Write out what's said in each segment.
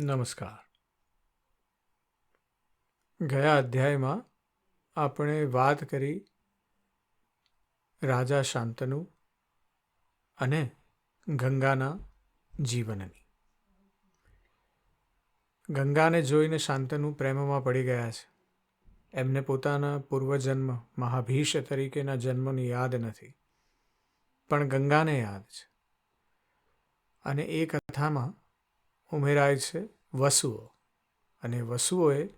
નમસ્કાર. ગયા અધ્યાયમાં આપણે વાત કરી રાજા શાંતનુ અને ગંગાના જીવનની. ગંગાને જોઈને શાંતનુ પ્રેમમાં પડી ગયા છે. એમને પોતાના પૂર્વજન્મ મહાભીષ તરીકેના જન્મની યાદ નથી, પણ ગંગાને યાદ છે. અને એ કથામાં ઉમેરાય છે વસુઓ. અને વસુઓએ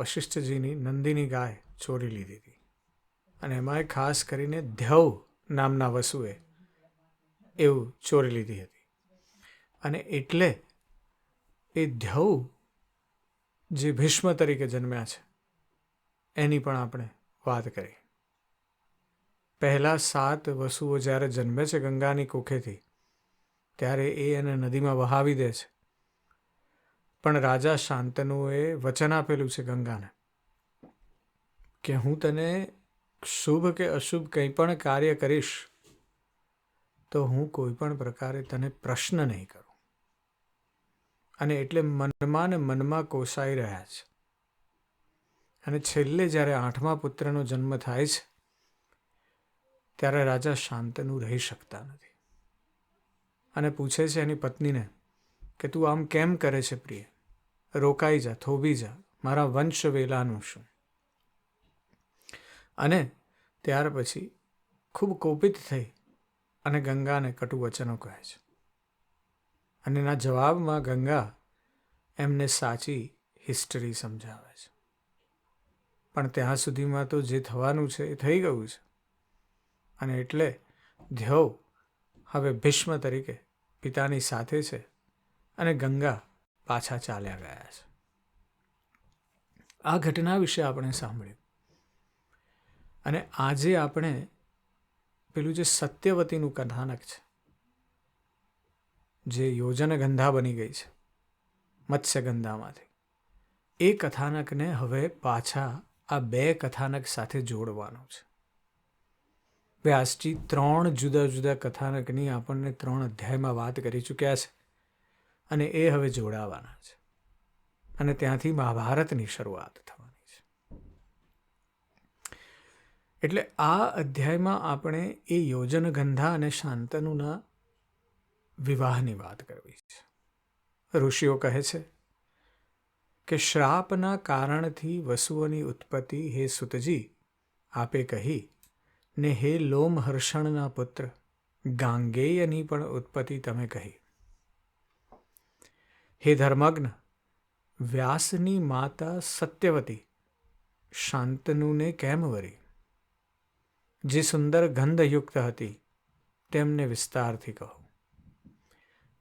વશિષ્ઠજીની નંદીની ગાય ચોરી લીધી હતી. અને એમાંય ખાસ કરીને ધ્યવ નામના વસુએ એવું ચોરી લીધી હતી. અને એટલે એ ધ્યવ જે ભીષ્મ તરીકે જન્મ્યા છે, એની પણ આપણે વાત કરી. પહેલાં સાત વસુઓ જ્યારે જન્મે છે ગંગાની કોખેથી, ત્યારે એ એને નદીમાં વહાવી દે છે. પણ રાજા શાંતનુએ વચન આપેલું છે ગંગાને કે હું તને શુભ કે અશુભ કંઈ પણ કાર્ય કરીશ, તો હું કોઈ પણ પ્રકારે તને પ્રશ્ન નહીં કરું. અને એટલે મનમાં ને મનમાં કોસાઈ રહ્યા છે. અને છેલ્લે જ્યારે આઠમા પુત્રનો જન્મ થાય છે, ત્યારે રાજા શાંતનુ રહી શકતા નથી. અને પૂછે છે એની પત્નીને કે તું આમ કેમ કરે છે પ્રિય? રોકાઈ જા, થોભી જા, મારા વંશ વેલાનું શું? અને ત્યાર પછી ખૂબ કોપિત થઈ અને ગંગાને કટુ વચનો કહે છે. અને એના જવાબમાં ગંગા એમને સાચી હિસ્ટરી સમજાવે છે. પણ ત્યાં સુધીમાં તો જે થવાનું છે એ થઈ ગયું છે. અને એટલે ધ્યવ હવે ભીષ્મ તરીકે પિતાની સાથે છે અને ગંગા પાછા ચાલ્યા ગયા છે. આ ઘટના વિશે આપણે સાંભળ્યું. અને આજે આપણે પેલું જે સત્યવતીનું કથાનક છે, જે યોજનગંધા બની ગઈ છે, મત્સ્યગંધામાંથી, એ કથાનકને હવે પાછા આ બે કથાનક સાથે જોડવાનું છે. વ્યાસજી ત્રણ જુદા જુદા કથાનકની આપણને ત્રણ અધ્યાયમાં વાત કરી ચૂક્યા છે. અને એ હવે જોડાવાના છે. અને ત્યાંથી મહાભારતની શરૂઆત થવાની છે. એટલે આ અધ્યાયમાં આપણે એ યોજનગંધા અને શાંતનુના વિવાહની વાત કરવી છે. ઋષિઓ કહે છે કે શ્રાપના કારણથી વસુઓની ઉત્પત્તિ હે સુતજી, આપે કહી, ને હે લોમહર્ષણના પુત્ર, ગાંગેયની પણ ઉત્પત્તિ તમે કહી. હે ધર્મગ્ન, વ્યાસની માતા સત્યવતી, શાંતનુને કેમ વરી? જે સુંદર ગંધયુક્ત હતી, તેમને વિસ્તારથી કહો.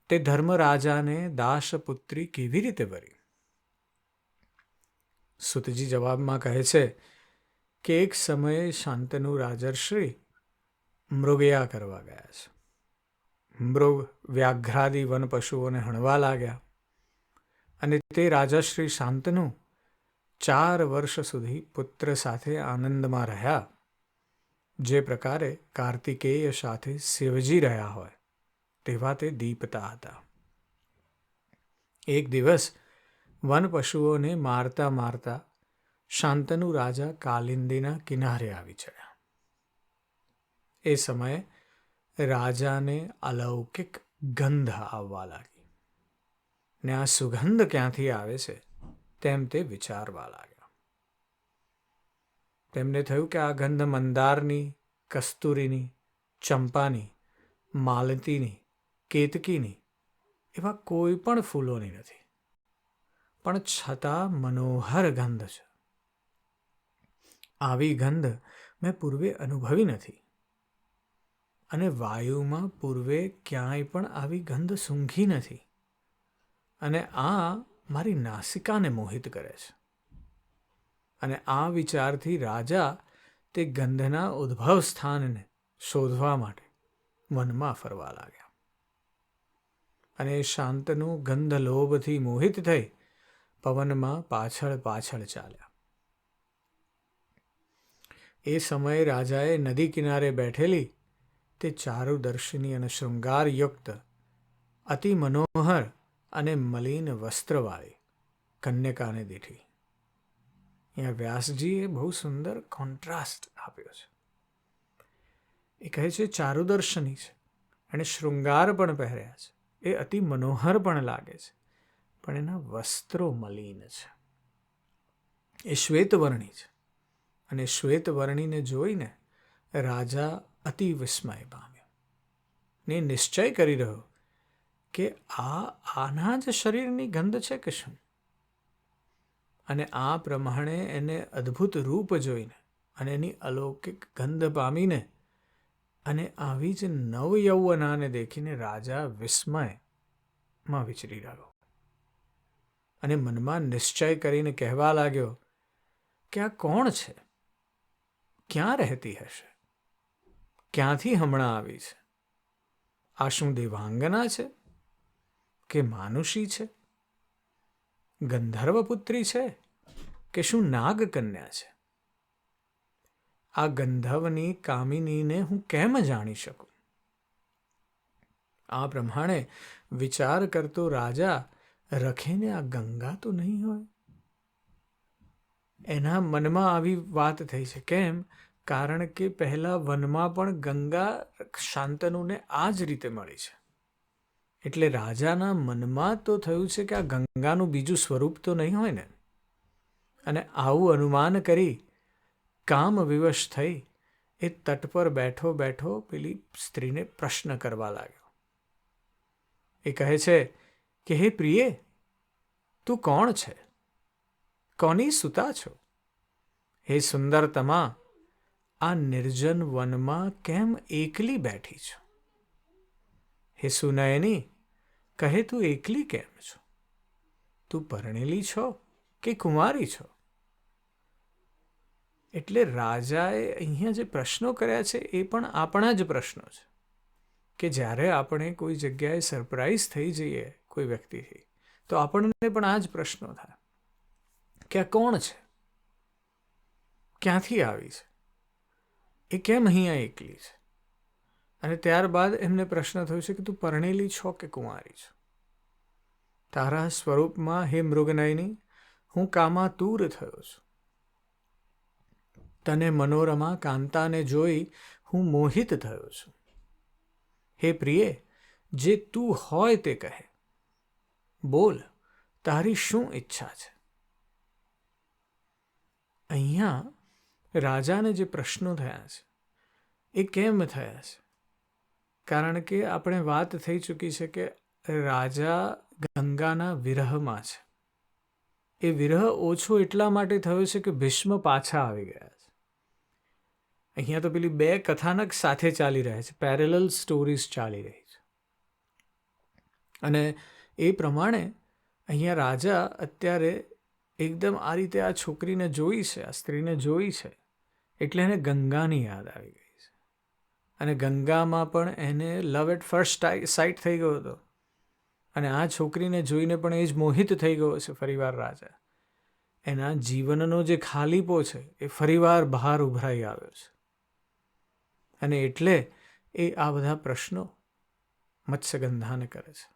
તે ધર્મરાજાને દાસપુત્રી કેવી રીતે વરી? સુતજી જવાબમાં કહે છે કે એક સમયે શાંતનુ રાજર્ષિ મૃગયા કરવા ગયા છે. મૃગ વ્યાઘ્રાદિ વન પશુઓને હણવા લાગ્યા. અને તે રાજાશ્રી શાંતનુ ચાર વર્ષ સુધી પુત્ર સાથે આનંદમાં રહ્યા. જે પ્રકારે કાર્તિકેય સાથે શિવજી રહ્યા હોય, તેવા તે દીપતા હતા. એક દિવસ વન પશુઓને મારતા મારતા શાંતનુ રાજા કાલિંદીના કિનારે આવી ચડ્યા. એ સમયે રાજાને અલૌકિક ગંધ આવવા લાગી. ને આ સુગંધ ક્યાંથી આવે છે તેમ તે વિચારવા લાગ્યા. તેમને થયું કે આ ગંધ મંદારની, કસ્તુરીની, ચંપાની, માલતીની, કેતકીની એવા કોઈ પણ ફૂલોની નથી. પણ છતાં મનોહર ગંધ છે. આવી ગંધ મેં પૂર્વે અનુભવી નથી. અને વાયુમાં પૂર્વે ક્યાંય પણ આવી ગંધ સૂંઘી નથી. અને આ મારી નાસિકાને મોહિત કરે છે. અને આ વિચારથી રાજા તે ગંધના ઉદ્ભવ સ્થાનને શોધવા માટે વનમાં ફરવા લાગ્યા. અને શાંતનું ગંધ લોભથી મોહિત થઈ પવનમાં પાછળ પાછળ ચાલ્યા. એ સમયે રાજાએ નદી કિનારે બેઠેલી તે ચારુદર્શિની અને શૃંગારયુક્ત અતિ મનોહર અને મલિન વસ્ત્રવાળી, કન્યકાને દીઠી. અહીંયા વ્યાસજીએ બહુ સુંદર કોન્ટ્રાસ્ટ આપ્યો છે. એ કહે છે, ચારુદર્શની છે એણે શૃંગાર પણ પહેર્યા છે. એ અતિ મનોહર પણ લાગે છે, પણ એના વસ્ત્રો મલિન છે. એ શ્વેતવર્ણી છે અને શ્વેતવર્ણીને જોઈને રાજા અતિ વિસ્મય પામ્યો. ને નિશ્ચય કરી રહ્યો કે આ આના જ શરીરની ગંધ છે કે શું? અને આ પ્રમાણે એને અદ્ભુત રૂપ જોઈને અને એની અલૌકિક ગંધ પામીને અને આવી જ નવયૌવનાને દેખીને રાજા વિસ્મયમાં વિચરી રહ્યો અને મનમાં નિશ્ચય કરીને કહેવા લાગ્યો, કે આ કોણ છે? ક્યાં રહેતી હશે? ક્યાંથી હમણાં આવી છે? આ શું દેવાંગના છે? કે માનુષી છે? ગંધર્વ પુત્રી છે કે શું નાગ કન્યા છે? આ ગંધર્વની કામિનીને હું કેમ જાણી શકું? આ પ્રમાણે વિચાર કરતો રાજા રખેને આ ગંગા તો નહીં હોય? એના મનમાં આવી વાત થઈ છે. કેમ? કારણ કે પહેલાં વનમાં પણ ગંગા શાંતનુને આ જ રીતે મળી છે. એટલે રાજાના મનમાં તો થયું છે કે આ ગંગાનું બીજું સ્વરૂપ તો નહીં હોય ને? અને આવું અનુમાન કરી કામ વિવશ થઈ એ તટ પર બેઠો બેઠો પેલી સ્ત્રીને પ્રશ્ન કરવા લાગ્યો. એ કહે છે કે, હે પ્રિયે, તું કોણ છે? કોની સુતા છો? હે સુંદરતમા, આ નિર્જન વનમાં કેમ એકલી બેઠી છો? હે સુનયની કહે, તું એકલી કેમ છો? તું પરણેલી છો કે કુંવારી છો? એટલે રાજાએ અહીંયા જે પ્રશ્નો કર્યા છે, એ પણ આપણા જ પ્રશ્નો છે. કે જ્યારે આપણે કોઈ જગ્યાએ સરપ્રાઈઝ થઈ જઈએ કોઈ વ્યક્તિથી, તો આપણને પણ આ જ પ્રશ્નો થાય. કે આ કોણ છે? ક્યાંથી આવી છે? એ કેમ અહીંયા એકલી છે? અને ત્યારબાદ એમને પ્રશ્ન થયો છે કે તું પરણેલી છો કે કુંવારી છો? તારા સ્વરૂપમાં હે મૃગનયની, હું કામાતુર થયો છું. તને મનોરમા કાંતાને જોઈ હું મોહિત થયો છું. હે પ્રિય, જે તું હોય તે કહે. બોલ, તારી શું ઈચ્છા છે? અહીંયા રાજાને જે પ્રશ્નો થયા છે, એ કેમ થયા છે? કારણ કે આપણે વાત થઈ ચૂકી છે કે રાજા ગંગાના વિરહમાં છે. એ વિરહ ઓછો એટલા માટે થયો છે કે ભીષ્મ પાછા આવી ગયા છે. અહીંયા તો પેલી બે કથાનક સાથે ચાલી રહ્યા છે. પેરેલલ સ્ટોરીઝ ચાલી રહી છે. અને એ પ્રમાણે અહીંયા રાજા અત્યારે એકદમ આ રીતે આ છોકરીને જોઈ છે, આ સ્ત્રીને જોઈ છે, એટલે એને ગંગાની યાદ આવી ગઈ. અને ગંગામાં પણ એને લવ એટ ફર્સ્ટ સાઇટ થઈ ગયો હતો. અને આ છોકરીને જોઈને પણ એ જ મોહિત થઈ ગયો છે ફરીવાર રાજા. એના જીવનનો જે ખાલીપો છે, એ ફરીવાર બહાર ઉભરાઈ આવ્યો છે. અને એટલે એ આ બધા પ્રશ્નો મત્સ્યગંધાને કરે છે.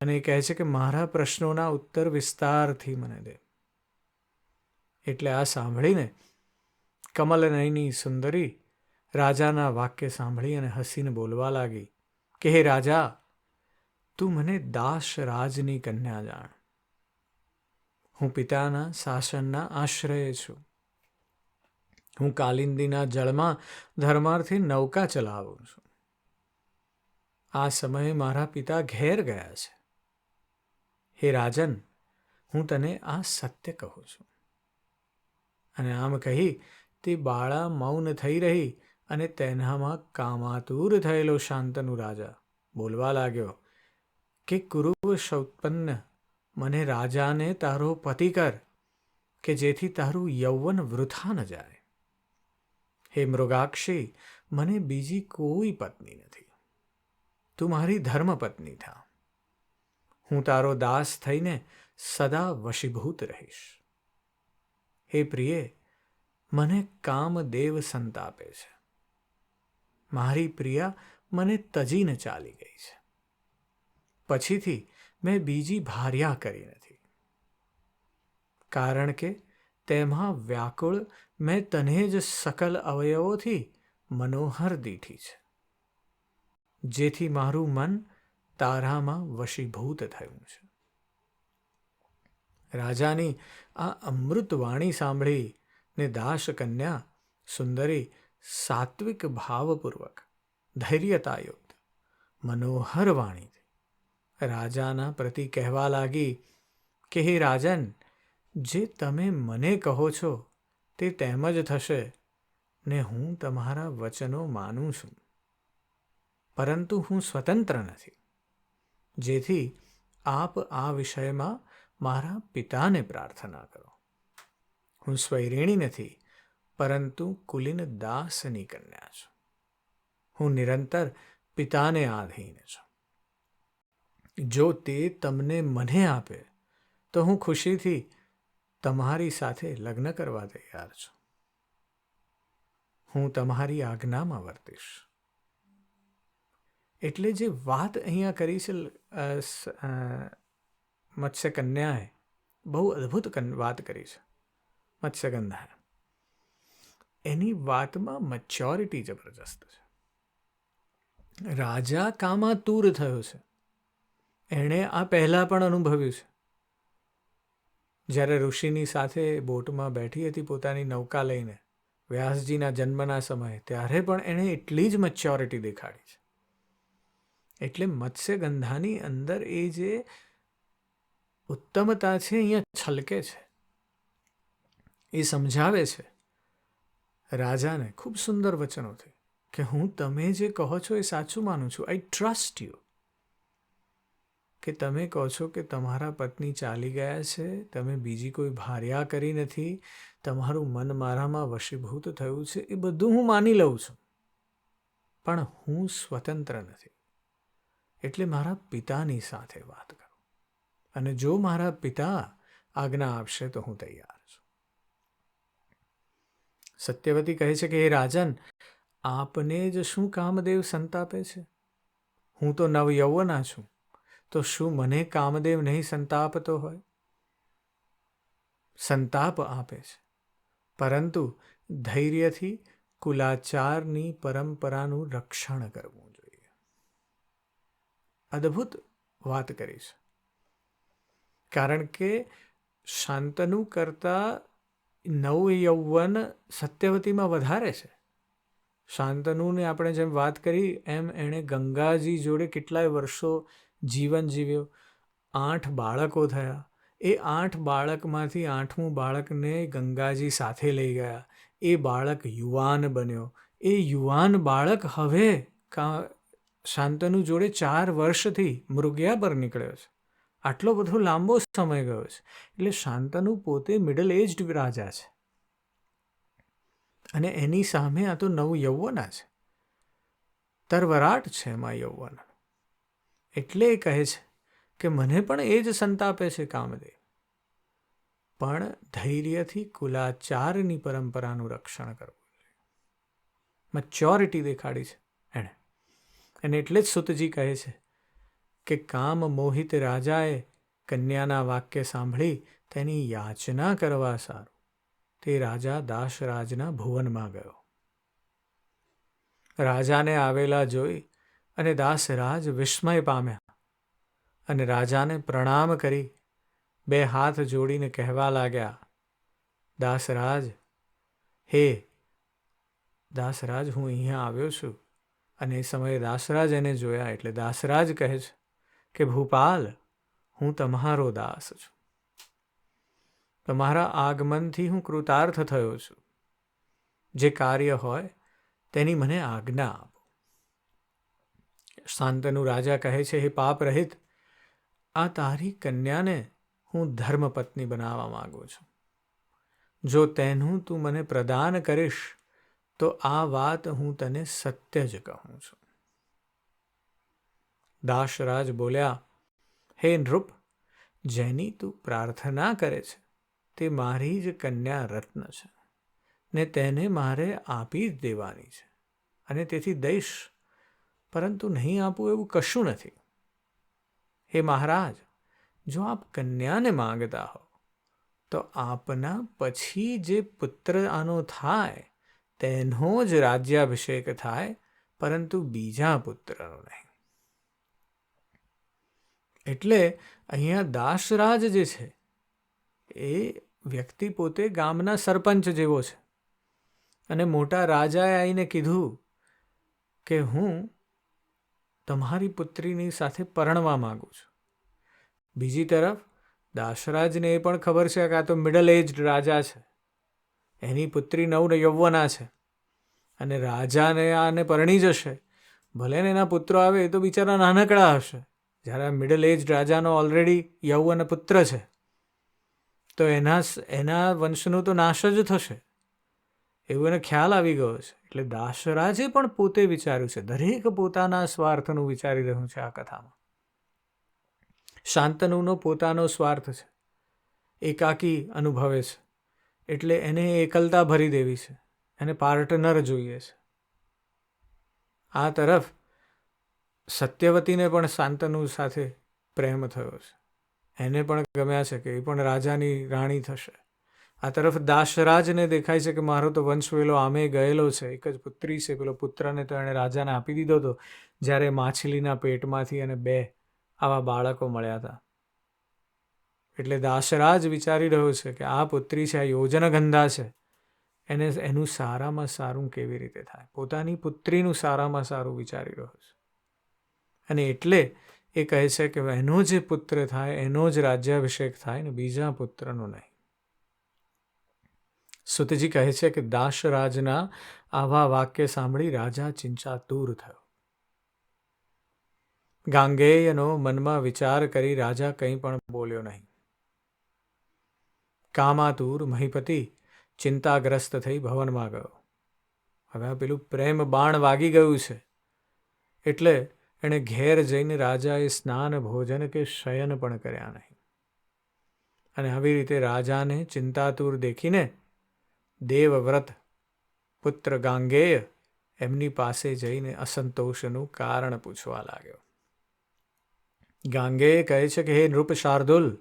અને એ કહે છે કે મારા પ્રશ્નોના ઉત્તર વિસ્તારથી મને દે. એટલે આ સાંભળીને કમલનયની સુંદરી રાજાના વાક્ય સાંભળી અને હસીને બોલવા લાગી, કે હે રાજા, તું મને દાસ રાજની કન્યા જાણ. હું પિતાના શાસનના આશ્રય છું. હું કાલિંદીના જળમાં ધર્માર્થી નૌકા ચલાવું છું. આ સમયે મારા પિતા ઘેર ગયા છે. હે રાજન, હું તને આ સત્ય કહું છું. અને આમ કહી તે બાળા મૌન થઈ રહી અને તેનામાં કામાતુર થયેલો શાંતનુ રાજા. બોલવા લાગ્યો, કે કુરુવ સૌત્પન્ન મને રાજાને તારો પતિ કર, કે જેથી તારું યૌવન વૃથા ન જાય. હે મૃગાક્ષી, મને બીજી કોઈ પત્ની નથી. તું મારી ધર્મપત્ની થા. હું તારો દાસ થઈને સદા વશીભૂત રહીશ. હે પ્રિય, મને કામદેવ સંતાપે છે. મારી પ્રિયા મને તજીને ચાલી ગઈ છે. પછીથી મેં બીજી ભાર્યા કરી નથી. કારણ કે તેમાં વ્યાકુળ મેં તને જ સકલ અવયવોથી મનોહર દીઠી છે. જેથી મારું મન તારામાં વશીભૂત થયું છે. રાજાની આ અમૃતવાણી સાંભળી ને દાસ કન્યા સુંદરી સાત્વિક ભાવપૂર્વક, ધૈર્યતાયુક્ત, મનોહર વાણીથી રાજાના પ્રતિ કહેવા લાગી કે, હે રાજન, જે તમે મને કહો છો તે તેમ જ થશે ને હું તમારા વચનો માનું છું. પરંતુ હું સ્વતંત્ર નથી. જેથી આપ આ વિષયમાં મારા પિતાને પ્રાર્થના કરો. હું સ્વૈરિણી નથી પરંતુ કુલીન દાસની કન્યા છું. હું નિરંતર પિતાને આધીન છું. જો તે તમને મને આપે, તો હું ખુશીથી તમારી સાથે લગ્ન કરવા તૈયાર છું. હું તમારી આજ્ઞામાં વર્તીશ. એટલે જે વાત અહીંયા કરી છે મત્સ્ય કન્યાએ બહુ અદ્ભુત વાત કરી છે. મત્સ્યગંધાએ. એની વાતમાં મચ્યોરિટી જબરજસ્ત છે. રાજા કામાતુર થયો છે. એણે આ પહેલાં પણ અનુભવ્યું છે. જ્યારે ઋષિની સાથે બોટમાં બેઠી હતી પોતાની નૌકા લઈને, વ્યાસજીના જન્મના સમયે, ત્યારે પણ એણે એટલી જ મચ્યોરિટી દેખાડી છે. એટલે મત્સ્યગંધાની અંદર એ જે ઉત્તમતા છે, અહીંયા છલકે છે. એ સમજાવે છે રાજાને ખૂબ સુંદર વચનોથી કે હું તમે જે કહો છો એ સાચું માનું છું. આઈ ટ્રસ્ટ યુ કે તમે કહો છો કે તમારા પત્ની ચાલી ગયા છે, તમે બીજી કોઈ ભાર્યા કરી નથી, તમારું મન મારામાં વશીભૂત થયું છે, એ બધું હું માની લઉં છું. પણ હું સ્વતંત્ર નથી. એટલે મારા પિતાની સાથે વાત કરું. અને જો મારા પિતા આજ્ઞા આપશે તો હું તૈયાર સત્યવતી કહે છે કે એ રાજન, આપને જ શું કામદેવ સંતાપે છે? હું તો નવયૌવના છું. તો શું મને કામદેવ નહીં સંતાપતો હોય? સંતાપ આપે છે. પરંતુ ધૈર્યથી કુલાચારની પરંપરાનું રક્ષણ કરવું જોઈએ. અદ્ભુત વાત કરીશ કારણ કે શાંતનુ કરતાં નવ યૌવન સત્યવતીમાં વધારે છે. શાંતનુને આપણે જેમ વાત કરી, એમ એણે ગંગાજી જોડે કેટલાય વર્ષો જીવન જીવ્યો. આઠ બાળકો થયા. એ આઠ બાળકમાંથી આઠમું બાળકને ગંગાજી સાથે લઈ ગયા. એ બાળક યુવાન બન્યો. એ યુવાન બાળક હવે કા, શાંતનુ જોડે ચાર વર્ષથી મૃગ્યા પર નીકળ્યો છે. આટલો બધો લાંબો સમય ગયો છે. એટલે શાંતનુ પોતે મિડલ એજ્ડ રાજા છે. અને એની સામે આ તો નવું યૌવના છે. તરવરાટ છે એમાં યૌવન. એટલે એ કહે છે કે મને પણ એ જ સંતાપે છે કામદેવ. પણ ધૈર્યથી કુલાચારની પરંપરાનું રક્ષણ કરવું જોઈએ. મચ્યોરિટી દેખાડી છે એણે. અને એટલે જ સુતજી કહે છે કે કામ મોહિત રાજાએ કન્યાના વાક્ય સાંભળી તેની યાચના કરવા સારું. તે રાજા દાસરાજના ભુવનમાં ગયો. રાજાને આવેલા જોઈ અને દાસરાજ વિસ્મય પામ્યા અને રાજાને પ્રણામ કરી. બે હાથ જોડીને કહેવા લાગ્યા, દાસરાજ, હે, દાસરાજ, હું અહીંયા આવ્યો છું અને એ સમયે દાસરાજ એને જોયા એટલે દાસરાજ કહે છે કે ભૂપાલ, હું તમારો દાસ છું. તમારા આગમનથી હું કૃતાર્થ થયો છું. જે કાર્ય હોય તેની મને આજ્ઞા આપો. શાંતનુ રાજા કહે છે, હે પાપ રહિત, આ તારી કન્યાને હું ધર્મપત્ની બનાવવા માંગુ છું. જો તેનું તું મને પ્રદાન કરીશ, તો આ વાત હું તને સત્ય જ કહું છું. દાસરાજ બોલ્યા, હે નૃપ, જેની તું પ્રાર્થના કરે છે, તે મારી જ કન્યા રત્ન છે, ને તેને મારે આપી જ દેવાની છે, અને તેથી દઈશ, પરંતુ નહીં આપવું એવું કશું નથી. હે મહારાજ, જો આપ કન્યાને માંગતા હો, તો આપના પછી જે પુત્ર આનો થાય, તેનો જ રાજ્યાભિષેક થાય, પરંતુ બીજા પુત્રનો નહીં. એટલે અહીંયા દાસરાજ જે છે, એ વ્યક્તિ પોતે ગામના સરપંચ જેવો છે. અને મોટા રાજાએ આવીને કીધું કે હું તમારી પુત્રીની સાથે પરણવા માગું છું. બીજી તરફ દાસરાજને એ પણ ખબર છે કે આ તો મિડલ એજડ રાજા છે. એની પુત્રી નવ યૌવના છે. અને રાજાને આને પરણી જશે. ભલે ને એના પુત્રો આવે એ તો બિચારા નાનકડા હશે. જ્યારે આ મિડલ એજ રાજાનો ઓલરેડી યૌવન પુત્ર છે, તો એના એના વંશનો તો નાશ જ થશે. એવું એને ખ્યાલ આવી ગયો છે. એટલે દાસરાજે પણ પોતે વિચાર્યું છે. દરેક પોતાના સ્વાર્થનું વિચારી રહ્યું છે આ કથામાં. શાંતનુનો પોતાનો સ્વાર્થ છે. એકાકી અનુભવે છે. એટલે એને એકલતા ભરી દેવી છે. એને પાર્ટનર જોઈએ છે. આ તરફ સત્યવતીને પણ શાંતનુ સાથે પ્રેમ થયો છે. એને પણ ગમ્યા છે કે એ પણ રાજાની રાણી થશે. આ તરફ દાસરાજને દેખાય છે કે મારો તો વંશ વેલો આમે ગયેલો છે. એક જ પુત્રી છે. પેલો પુત્રને તો એણે રાજાને આપી દીધો હતો. જ્યારે માછલીના પેટમાંથી એને બે આવા બાળકો મળ્યા હતા. એટલે દાસરાજ વિચારી રહ્યો છે કે આ પુત્રી છે, આ યોજનગંધા છે. એને એનું સારામાં સારું કેવી રીતે થાય? પોતાની પુત્રીનું સારામાં સારું વિચારી રહ્યો છે. અને એટલે એ કહે છે કે એનો જે પુત્ર થાય, એનો જ રાજ્યાભિષેક થાય ને બીજા પુત્રનો નહીં. સુતજી કહે છે કે દાસરાજના આવા વાક્ય સાંભળી રાજા ચિંચાતુર થયો. ગાંગેયનો મનમાં વિચાર કરી રાજા કંઈ પણ બોલ્યો નહીં. કામાતુર મહીપતિ ચિંતાગ્રસ્ત થઈ ભવનમાં ગયો. હવે આ પેલું પ્રેમ બાણ વાગી ગયું છે. એટલે એણે ઘેર જઈને રાજાએ સ્નાન, ભોજન કે શયન પણ કર્યા નહીં. અને આવી રીતે રાજાને ચિંતાતુર દેખીને દેવવ્રત, પુત્ર ગાંગેય એમની પાસે જઈને અસંતોષનું કારણ પૂછવા લાગ્યો. ગાંગેય કહે છે કે, હે નૃપ શાર્દુલ,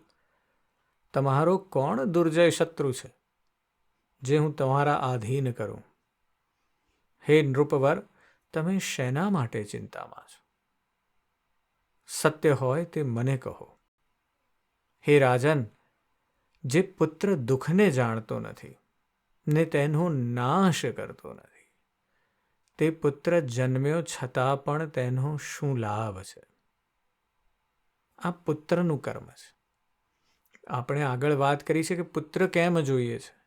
તમારો કોણ દુર્જય શત્રુ છે, જે હું તમારા આધીન કરું? હે નૃપવર, તમે શેના માટે ચિંતામાં છો? સત્ય હોય તે મને કહો. હે રાજન, જે પુત્ર દુઃખને જાણતો નથી, ને તેનો નાશ કરતો નથી, તે પુત્ર જન્મ્યો છતાં પણ તેનો શું લાભ છે? આ પુત્રનું કર્મ છે. આપણે આગળ વાત કરી છે કે પુત્ર કેમ જોઈએ છે?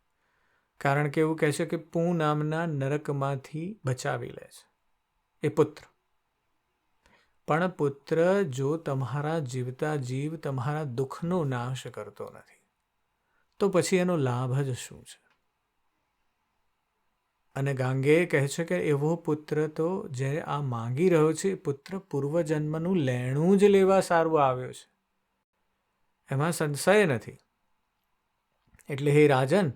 કારણ કે એવું કહે છે કે પૂ નામના નરકમાંથી બચાવી લે છે. એ પુત્ર. પણ પુત્ર, જો તમારા જીવતા જીવ તમારા દુઃખનો નાશ કરતો નથી, તો પછી એનો લાભ જ શું છે? અને ગાંગે કહે છે કે એવો પુત્ર તો જે આ માંગી રહ્યો છે, પુત્ર પૂર્વજન્મનું લેણું જ લેવા સારું આવ્યો છે. એમાં સંશય નથી. એટલે હે રાજન,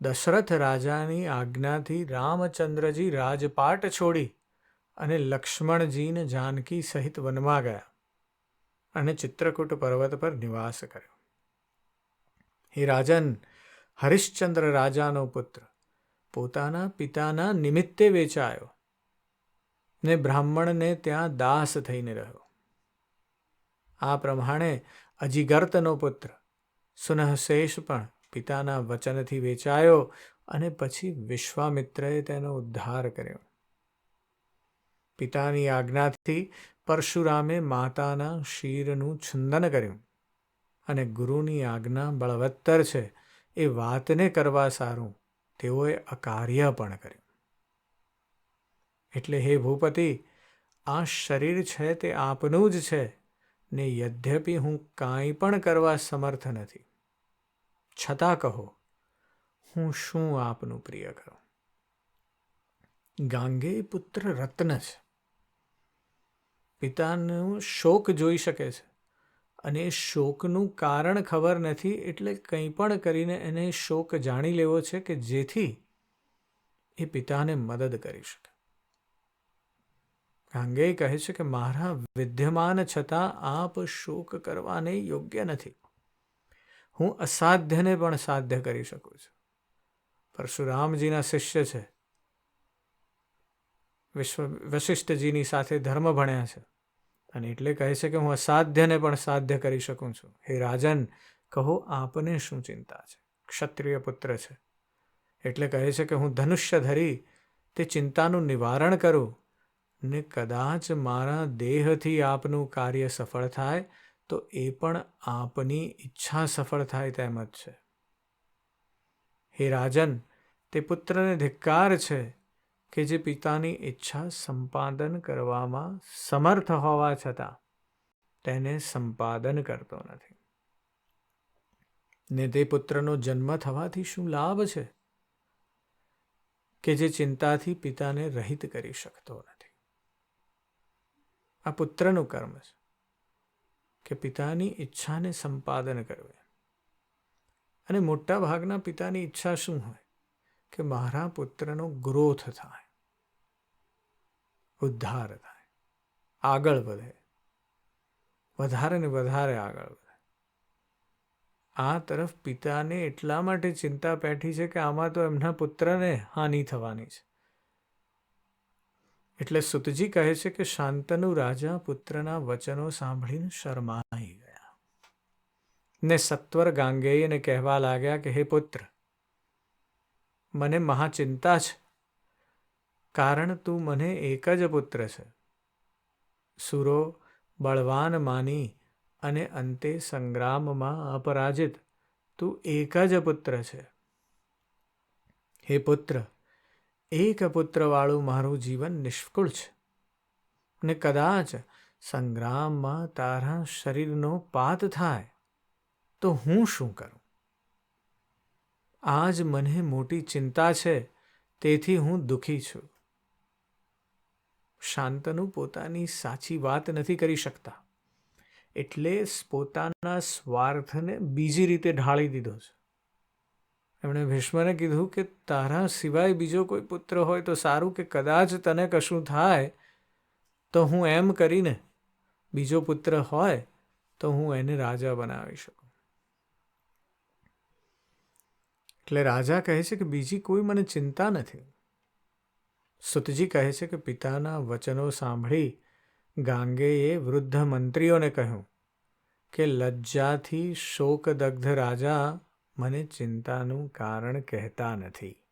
દશરથ રાજાની આજ્ઞાથી રામચંદ્રજી રાજપાટ છોડી અને લક્ષ્મણજીને જાનકી સહિત વનમાં ગયા અને ચિત્રકૂટ પર્વત પર નિવાસ કર્યો. હે રાજન, હરિશ્ચંદ્ર રાજાનો પુત્ર, પોતાના પિતાના નિમિત્તે વેચાયો ને બ્રાહ્મણને ત્યાં દાસ થઈને રહ્યો. આ પ્રમાણે અજીગર્તનો પુત્ર, સુનહશેષ પણ પિતાના વચનથી વેચાયો અને પછી વિશ્વામિત્રએ તેનો ઉદ્ધાર કર્યો. પિતાની આજ્ઞાથી પરશુરામે માતાના શીરનું છંદન કર્યું. અને ગુરુની આજ્ઞા બળવત્તર છે એ વાતને કરવા સારું, તેઓએ અકાર્ય પણ કર્યું. એટલે હે ભૂપતિ, આ શરીર છે તે આપનું જ છે, ને યદ્યપી હું કાંઈ પણ કરવા સમર્થ નથી. છતાં કહો, હું શું આપનું પ્રિય કરું? ગાંગે પુત્ર રત્ન છે. પિતાનું શોક જોઈ શકે છે. અને એ શોકનું કારણ ખબર નથી એટલે કંઈ પણ કરીને એને શોક જાણી લેવો છે કે જેથી એ પિતાને મદદ કરી શકે. કાંગે કહે છે કે મારા વિદ્યમાન છતાં આપ શોક કરવાને યોગ્ય નથી. હું અસાધ્યને પણ સાધ્ય કરી શકું છું. પરશુરામજીના શિષ્ય છે. વિશ્વ વશિષ્ઠજીની સાથે ધર્મ ભણ્યા છે. અને એટલે કહે છે કે હું અસાધ્યને પણ સાધ્ય કરી શકું છું. હે રાજન, કહો આપને શું ચિંતા છે? ક્ષત્રિય પુત્ર છે. એટલે કહે છે કે હું ધનુષ્ય ધરી તે ચિંતાનું નિવારણ કરું ને કદાચ મારા દેહથી આપનું કાર્ય સફળ થાય તો એ પણ આપની ઈચ્છા સફળ થાય તેમ જ છે. હે રાજન, તે પુત્રને ધિક્કાર છે કે જે પિતાની ઈચ્છા સંપાદન કરવામાં સમર્થ હોવા છતાં તેને સંપાદન કરતો નથી. ને તે પુત્રનો જન્મ થવાથી શું લાભ છે? કે જે ચિંતાથી પિતાને રહિત કરી શકતો નથી. આ પુત્રનું કર્મ છે કે પિતાની ઈચ્છાને સંપાદન કરવે. અને મોટા ભાગના પિતાની ઈચ્છા શું હોય? કે મારા પુત્રનો ગ્રોથ થાય. ઉદ્ધાર થાય. આગળ વધે. વધારે ને વધારે આગળ વધે. આ તરફ પિતાને એટલા માટે ચિંતા પેઠી છે કે આમાં તો એમના પુત્રને હાનિ થવાની છે. એટલે સુતજી કહે છે કે શાંતનુ રાજા પુત્રના વચનો સાંભળીને શરમાઈ ગયા. ને સત્વર ગાંગેયને કહેવા લાગ્યા કે, હે પુત્ર, મને મહાચિંતા છે. કારણ તું મને એક જ પુત્ર છે. સુરો બળવાન માની અને અંતે સંગ્રામમાં અપરાજિત. તું એક જ પુત્ર છે. હે પુત્ર, એક પુત્રવાળું મારું જીવન નિષ્ફળ છે. ને કદાચ સંગ્રામમાં તારા શરીરનો પાત થાય, તો હું શું કરું? આજ મને મોટી ચિંતા છે, તેથી હું દુઃખી છું. શાંતનુ પોતાની સાચી વાત નથી કરી શકતા. એટલે પોતાના સ્વાર્થને બીજી રીતે ઢાળી દીધો છે. એમણે ભીષ્મને કીધું કે તારા સિવાય બીજો કોઈ પુત્ર હોય તો સારું કે કદાચ તને કશું થાય તો હું એમ કરીને બીજો પુત્ર હોય તો હું એને રાજા બનાવી શકું. એટલે રાજા કહે છે કે બીજી કોઈ મને ચિંતા નથી. સુતજી કહે છે કે પિતાના વચનો સાંભળી ગાંગેએ વૃદ્ધ મંત્રીઓને કહ્યું કે, લજ્જાથી શોકદગ્ધ રાજા મને ચિંતાનું કારણ કહેતા નથી.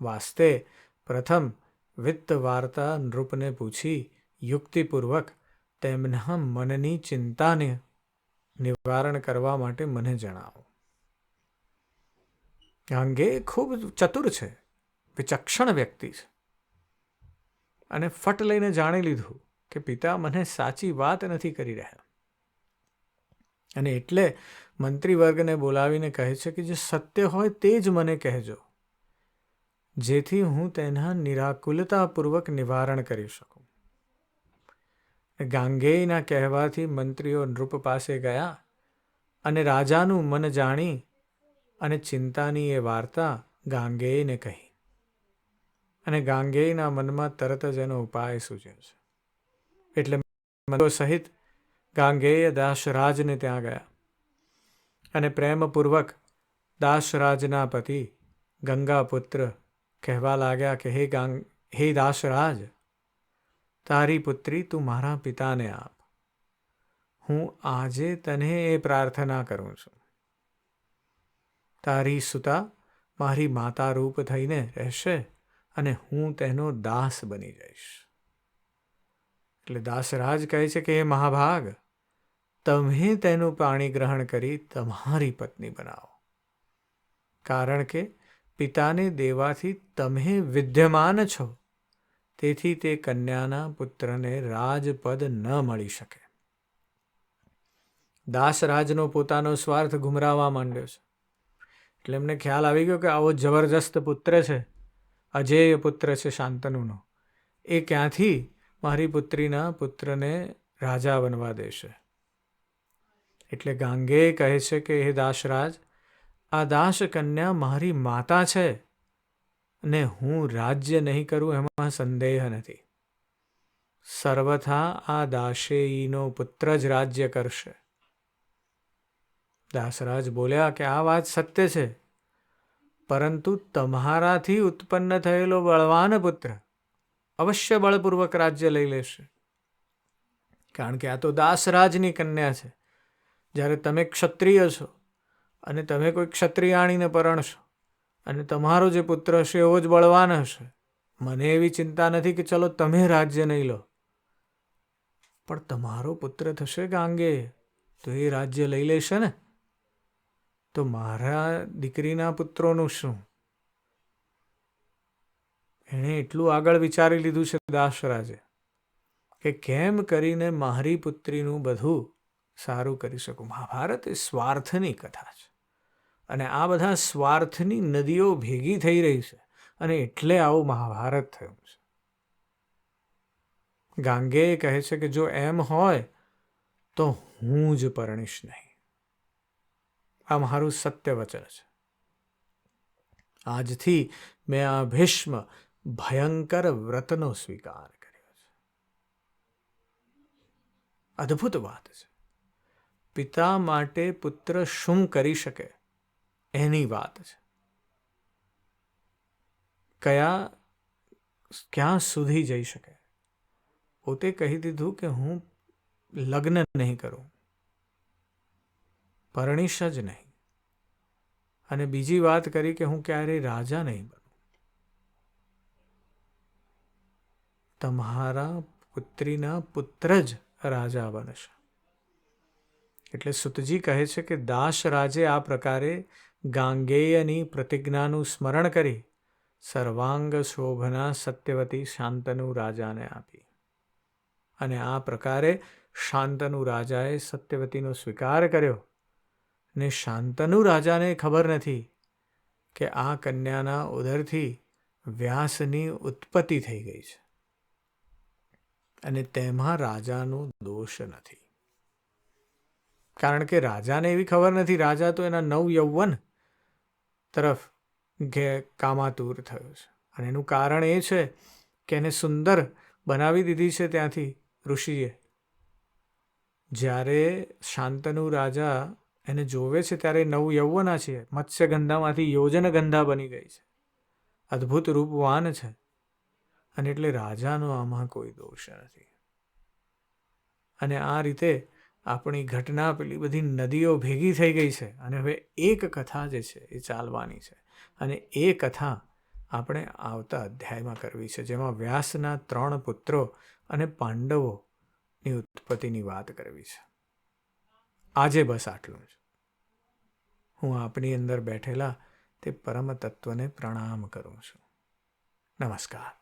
વાસ્તે પ્રથમ વિત્ત વાર્તા નૃપને પૂછી યુક્તિપૂર્વક તેમના મનની ચિંતાને નિવારણ કરવા માટે મને જણાવો. ગાંગે ખૂબ ચતુર છે. વિચક્ષણ વ્યક્તિ છે. અને ફટ લઈને જાણી લીધું કે પિતા મને સાચી વાત નથી કરી રહ્યા. અને એટલે મંત્રીવર્ગને બોલાવીને કહે છે કે જે સત્ય હોય તે જ મને કહેજો. જેથી હું તેના નિરાકુલતાપૂર્વક નિવારણ કરી શકું. ગાંગેયના કહેવાથી મંત્રીઓ નૃપ પાસે ગયા અને રાજાનું મન જાણી અને ચિંતાની એ વાર્તા ગાંગેયને કહી. અને ગાંગેયના મનમાં તરત જ એનો ઉપાય સૂચ્યો છે. એટલે મંત્રો સહિત ગાંગેય દાસરાજને ત્યાં ગયા અને પ્રેમપૂર્વક દાસરાજના પતિ ગંગાપુત્ર કહેવા લાગ્યા કે, હે ગાંગ, હે દાસરાજ, તારી પુત્રી તું મારા પિતાને આપ. હું આજે તને એ પ્રાર્થના કરું છું. તારી સુતા મારી માતા રૂપ થઈને રહેશે અને હું તેનો દાસ બની જઈશ. એટલે દાસરાજ કહે છે કે એ મહાભાગ, તમે તેનું પાણી ગ્રહણ કરી તમારી પત્ની બનાવો. કારણ કે પિતાને દેવાથી તમે વિદ્યમાન છો. તેથી તે કન્યાના પુત્રને રાજપદ ન મળી શકે. દાસરાજનો પોતાનો સ્વાર્થ ગુમરાવા માંડ્યો છે. એટલે એમને ખ્યાલ આવી ગયો કે આવો જબરજસ્ત પુત્ર છે. અજેય પુત્ર છે શાંતનુનો. એ ક્યાંથી મારી પુત્રીના પુત્રને રાજા બનવા દેશે? એટલે ગાંગે કહે છે કે, હે દાસરાજ, આ દાસ કન્યા મારી માતા છે ને હું રાજ્ય નહીં કરું એમાં સંદેહ નથી. સર્વથા આ દાસેયીનો પુત્ર જ રાજ્ય કરશે. દાસરાજ બોલ્યા કે આ વાત સત્ય છે. પરંતુ તમારાથી ઉત્પન્ન થયેલો બળવાન પુત્ર અવશ્ય બળપૂર્વક રાજ્ય લઈ લેશે. કારણ કે આ તો દાસરાજની કન્યા છે. જ્યારે તમે ક્ષત્રિય છો અને તમે કોઈ ક્ષત્રિયાણીને પરણશો અને તમારો જે પુત્ર હશે એવો જ બળવાન હશે, મને એવી ચિંતા નથી કે ચલો તમે રાજ્ય નહીં લો. પણ તમારો પુત્ર થશે ગાંગે તો એ રાજ્ય લઈ લેશે ને? તો મારા દીકરીના પુત્રોનું શું? એણે એટલું આગળ વિચારી લીધું છે દાસરાજે કે કેમ કરીને મારી પુત્રીનું બધું સારું કરી શકું? મહાભારત એ સ્વાર્થની કથા છે અને આ બધા સ્વાર્થની નદીઓ ભેગી થઈ રહી છે અને એટલે આવું મહાભારત થયું છે. ગાંગે કહે છે કે જો એમ હોય તો હું જ પરણીશ નહીં. આ મારું સત્ય વચન છે આજથી મેં આ ભીષ્મ ભયંકર વ્રતનો સ્વીકાર કર્યો છે અદ્ભુત વાત છે પિતા માટે પુત્ર શું કરી શકે એની વાત છે કયા ક્યાં સુધી જઈ શકે પોતે કહી દીધું કે હું લગ્ન નહીં કરું પરણીશ જ નહીં. અને બીજી વાત કરી કે હું ક્યારેય રાજા નહીં બનું. તમારા પુત્રીના પુત્ર જ રાજા બનશે. એટલે સુતજી કહે છે કે દાસ રાજે આ પ્રકારે ગાંગેયની પ્રતિજ્ઞાનું સ્મરણ કરી સર્વાંગ શોભના સત્યવતી શાંતનુ રાજાને આપી. અને આ પ્રકારે શાંતનુ રાજાએ સત્યવતીનો સ્વીકાર કર્યો. ને શાંતનુ રાજાને ખબર નથી કે આ કન્યાના ઉદરથી વ્યાસની ઉત્પત્તિ થઈ ગઈ છે અને તેમાં રાજાનો દોષ નથી. કારણ કે રાજાને એવી ખબર નથી, રાજા તો એના નવ યૌવન તરફ ઘે કામાતુર થયો છે. અને એનું કારણ એ છે કે એને સુંદર બનાવી દીધી છે ત્યાંથી ઋષિએ. જ્યારે શાંતનુ રાજા એને જોવે છે ત્યારે નવ યૌવના છે. મત્સ્યગંધામાંથી યોજન ગંધા બની ગઈ છે. અદ્ભુત રૂપવાન છે. અને એટલે રાજાનો આમાં કોઈ દોષ નથી. અને આ રીતે આપણી ઘટના પેલી બધી નદીઓ ભેગી થઈ ગઈ છે. અને હવે એક કથા જે છે એ ચાલવાની છે. અને એ કથા આપણે આવતા અધ્યાયમાં કરવી છે. જેમાં વ્યાસના ત્રણ પુત્રો અને પાંડવોની ઉત્પત્તિની વાત કરવી છે. આજે બસ આટલું જ. હું આપણી અંદર બેઠેલા તે પરમ તત્વને પ્રણામ કરું છું. નમસ્કાર.